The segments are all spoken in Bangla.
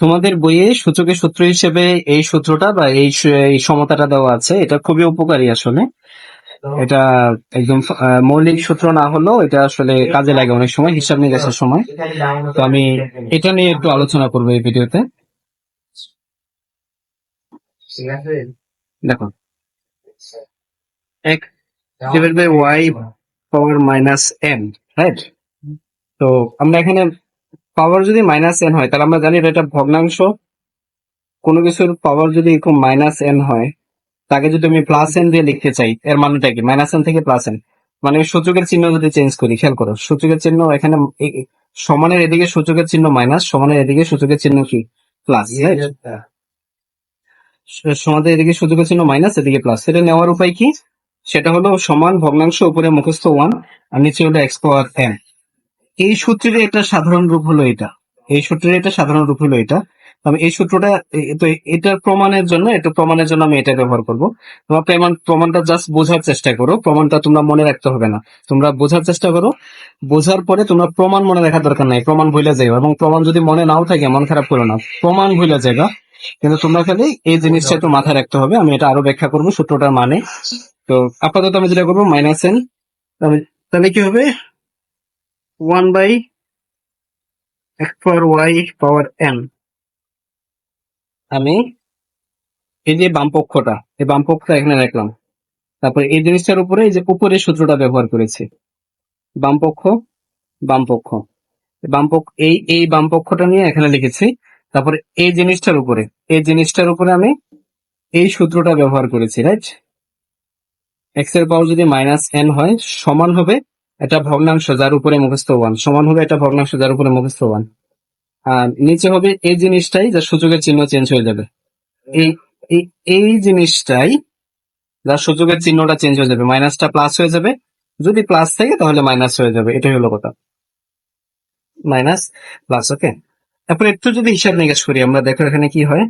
তোমাদের বইয়ে সূচকের সূত্র হিসেবে এই সূত্রটা বা এই এই সমতাটা দেওয়া আছে এটা খুবই উপকারী আসলে। এটা একদম মৌলিক সূত্র না হলেও এটা আসলে কাজে লাগে অনেক সময় হিসাব নিয়ে নিকাশের সময়। তো আমি এটা নিয়ে একটু আলোচনা করব এই ভিডিওতে। দেখো। এক divide by Y power minus N right তো আমরা এখানে পাওয়ার যদি মাইনাস এন হয় তাহলে আমরা জানি এটা একটা ভগ্নাংশ। কোনো কিছুর পাওয়ার যদি এরকম মাইনাস এন হয় তাকে যদি আমি প্লাস এন দিয়ে লিখতে চাই এর মানেটা কি? মাইনাস এন থেকে প্লাস এন মানে সূচকের চিহ্ন যদি চেঞ্জ করি খেয়াল করো সূচকের চিহ্ন এখানে সমানের এদিকে সূচকের চিহ্ন মাইনাস সমানের এদিকে সূচকের চিহ্ন কি? প্লাস সমানের এদিকে সূচকের চিহ্ন মাইনাস এদিকে প্লাস সেটা নেওয়ার উপায় কি? সেটা হলো সমান ভগ্নাংশ উপরে মুখস্থ ওয়ান আর নিচে হলো এক্স পাওয়ার এন এই সূত্রের এটা সাধারণ রূপ হলো এটা। এই সূত্রের এটা সাধারণ রূপ হলো এটা। এই সূত্রটা তো এটার প্রমাণের জন্য এটা প্রমাণের জন্য আমি এটা ব্যবহার করব। তোমরা প্রমাণ, প্রমাণটা জাস্ট বোঝার চেষ্টা করো। প্রমাণটা তোমরা মনে রাখতে হবে না। তোমরা বোঝার চেষ্টা করো। বোঝার পরে তোমরা প্রমাণ মনে রাখার দরকার নাই। প্রমাণ ভুলে যাইও এবং প্রমাণ যদি মনে নাও থাকে, মন খারাপ করো না। প্রমাণ ভুলে যাইবা। কিন্তু তোমরা খালি এই জিনিসটা একটু মাথায় রাখতে হবে। আমি এটা আরও ব্যাখ্যা করব সূত্রটার মানে। তো আপাতত আমি যেটা করব মাইনাস এন তাহলে কি হবে? One by X power Y power N আমি এই যে বাম পক্ষটা, এই বাম পক্ষটা এখানে রাখলাম। তারপর এই জিনিসটার উপরে এই যে উপরে সূত্রটা ব্যবহার করেছি। বাম পক্ষ বাম পক্ষ। বাম পক্ষ, এই এই বাম পক্ষটা নিয়ে এখানে লিখেছি। তারপরে এই জিনিসটার উপরে, এই জিনিসটার উপরে আমি এই সূত্রটা ব্যবহার করেছি রাইট এক্সের পাওয়ার যদি মাইনাস এন হয়, সমান হবে এটা ভগ্নাংশ যার উপরে মুখস্থ ওয়ান। সমান হবে এটা ভগ্নাংশ যার উপরে মুখস্থ ওয়ান। আর নিচে হবে এই জিনিসটাই যার সূচকের চিহ্ন চেঞ্জ হয়ে যাবে। এই এই জিনিসটাই যার সূচকের চিহ্নটা চেঞ্জ হয়ে যাবে। মাইনাসটা প্লাস হয়ে যাবে। যদি প্লাস থাকে তাহলে মাইনাস হয়ে যাবে। এটাই হলো কথা। মাইনাস প্লাস ওকে তারপর একটু যদি হিসাব নিকাশ করি, আমরা দেখো এখানে কি হয়?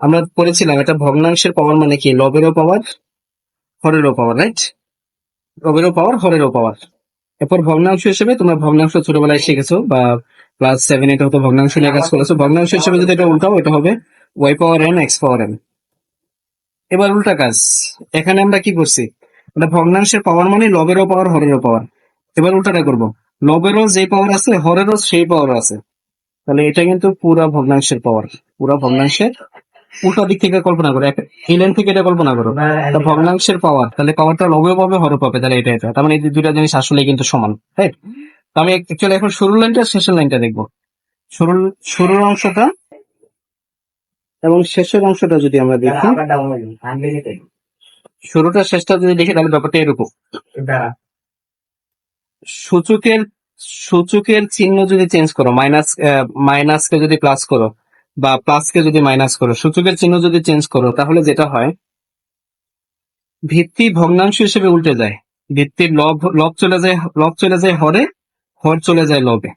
আমরা পড়েছিলাম এটা ভগ্নাংশের পাওয়ার মানে কি? লবেরও পাওয়ার হরেরও পাওয়ার রাইট লবেরও পাওয়ার হরেরও পাওয়ার এরপর ভগ্নাংশ হিসেবে তোমরা ভগ্নাংশ ছোটবেলায় শিখেছো বা ক্লাস সেভেন এটা হতো ভগ্নাংশ নিয়ে কাজ করেছ। ভগ্নাংশ হিসেবে যদি এটা উল্টাও, এটা হবে Y power N X power N এবার উল্টা কাজ। এখানে আমরা কি করছি? এটা ভগ্নাংশের পাওয়ার মানে লবেরও পাওয়ার হরেরও পাওয়ার এবার উল্টাটা করব। লবেরও যে পাওয়ার আছে, হরেরও সেই পাওয়ার আছে। তাহলে এটা কিন্তু পুরা ভগ্নাংশের পাওয়ার পুরা ভগ্নাংশের উল্টা দিক থেকে কল্পনা করো ইলেন থেকে এটা কল্পনা করো। ভগ্নাংশের পাওয়ার তাহলে পাওয়ারটা লবেও পাবে হরও পাবে তাহলে এটা এটা। তার মানে এই দুইটা জিনিস আসলে কিন্তু সমান রাইট আমি অ্যাকচুয়ালি এখন শুরুর লাইনটা শেষের লাইনটা দেখব। শুরুর শুরুর অংশটা এবং শেষের অংশটা যদি আমরা দেখি। শুরুটা শেষটা যদি দেখি তাহলে ব্যাপারটা এরকম। সূচকের সূচকের চিহ্ন যদি চেঞ্জ করো মাইনাস মাইনাসকে যদি প্লাস করো বা প্লাসকে যদি মাইনাস করো সূচকের চিহ্ন যদি চেঞ্জ করো তাহলে যেটা হয় ভিত্তি ভগ্নাংশ হিসেবে উল্টে যায়। ভিত্তির লব লব চলে যায় লব চলে যায় হরে হর চলে যায় লবে।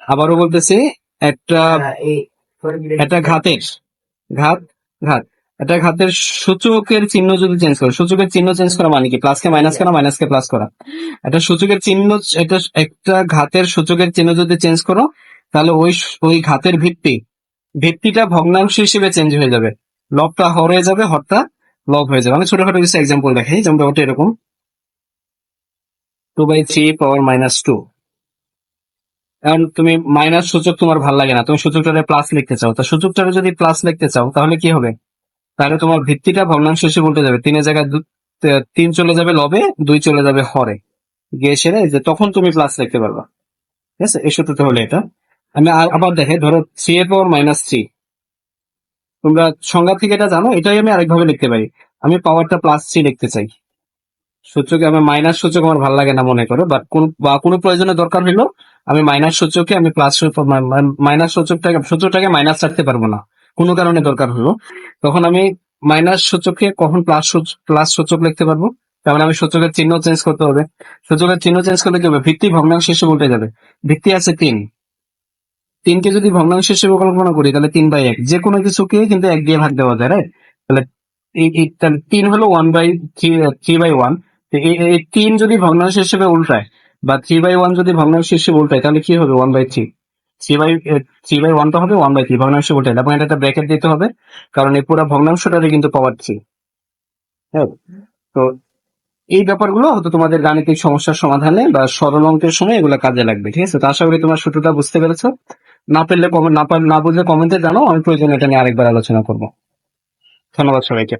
আবারও বলতেছি একটা একটা ঘাতের ঘাত ঘাত। এটা ঘাতের সূচকের চিহ্ন যদি চেঞ্জ করো সূচকের চিহ্ন চেঞ্জ করা মানে কি? প্লাসকে মাইনাস করা মাইনাসকে প্লাস করা। এটা সূচকের চিহ্ন এটা একটা ঘাতের সূচকের চিহ্ন যদি চেঞ্জ করো তাহলে ওই ওই ঘাতের ভিত্তি ভিত্তিটা ভগ্নাংশ হিসেবে চেঞ্জ হয়ে যাবে। লবটা হর হয়ে যাবে, হরটা লব হয়ে যাবে। আমি ছোটখাটো কিছু এক্সাম্পল দেখাই যেমন ব্যাপারটা এরকম। Two by three power minus two এখন তুমি মাইনাস সূচক তোমার ভালো লাগে না, তুমি সূচকটারে প্লাস লিখতে চাও। তা সূচকটারে যদি প্লাস লিখতে চাও, তাহলে কি হবে? তাহলে তোমার ভিত্তিটা ভগ্নাংশ হিসেবে উল্টে যাবে। তিনের জায়গায় তিন চলে যাবে লবে দুই চলে যাবে হরে গিয়ে সেরে যে তখন তুমি প্লাস লিখতে পারবা। ঠিক আছে? এই সূত্রটা হলো এটা। আমি আবার দেখে, ধরো থ্রি এর পাওয়ার মাইনাস থ্রি তোমরা সংজ্ঞা থেকে এটা জানো? এটাই আমি আরেকভাবে লিখতে পারি। আমি পাওয়ারটা প্লাস থ্রি লিখতে চাই। সূচকে আমি মাইনাস সূচক আমার ভালো লাগে না মনে করো বাট কোন বা কোনো প্রয়োজনে দরকার হইল আমি মাইনাস সূচকে আমি প্লাস মাইনাস সূচকটাকে সূচকটাকে মাইনাস রাখতে পারব না। কোনো কারণে দরকার হলো তখন আমি মাইনাস সূচককে কখন প্লাস প্লাস সূচক লিখতে পারব? তার মানে আমি সূচকের চিহ্ন চেঞ্জ করতে হবে। সূচকের চিহ্ন চেঞ্জ করলে কি হবে? ভিত্তি ভগ্নাংশ হিসেবে উল্টে যাবে। ভিত্তি আছে তিন। তিনকে যদি ভগ্নাংশ হিসেবে কল্পনা করি, তাহলে তিন বাই এক। যে কোনো কিছুকে কিন্তু এক দিয়ে ভাগ দেওয়া যায় রাইট তাহলে তিন হলো one by three three by one এই তিন যদি ভগ্নাংশ হিসেবে উল্টায় বা থ্রি বাই ওয়ান যদি ভগ্নাংশ হিসেবে উল্টায়, তাহলে কি হবে? One by three three by three by ওয়ানটা হবে ওয়ান বাই থ্রি ভগ্নাংশ উঠে এবং এটা একটা ব্র্যাকেট দিতে হবে, কারণ এই পুরো ভগ্নাংশটারে কিন্তু পাওয়ার থ্রি হ্যাঁ? তো এই ব্যাপারগুলো হয়তো তোমাদের গাণিতিক সমস্যার সমাধানে বা সরল অঙ্কের সময় এগুলো কাজে লাগবে, ঠিক আছে? তো আশা করি তোমার সূত্রটা বুঝতে পেরেছ। না পেলে না বুঝলে কমেন্টে জানো আমি প্রয়োজন এটা নিয়ে আরেকবার আলোচনা করব। ধন্যবাদ সবাইকে।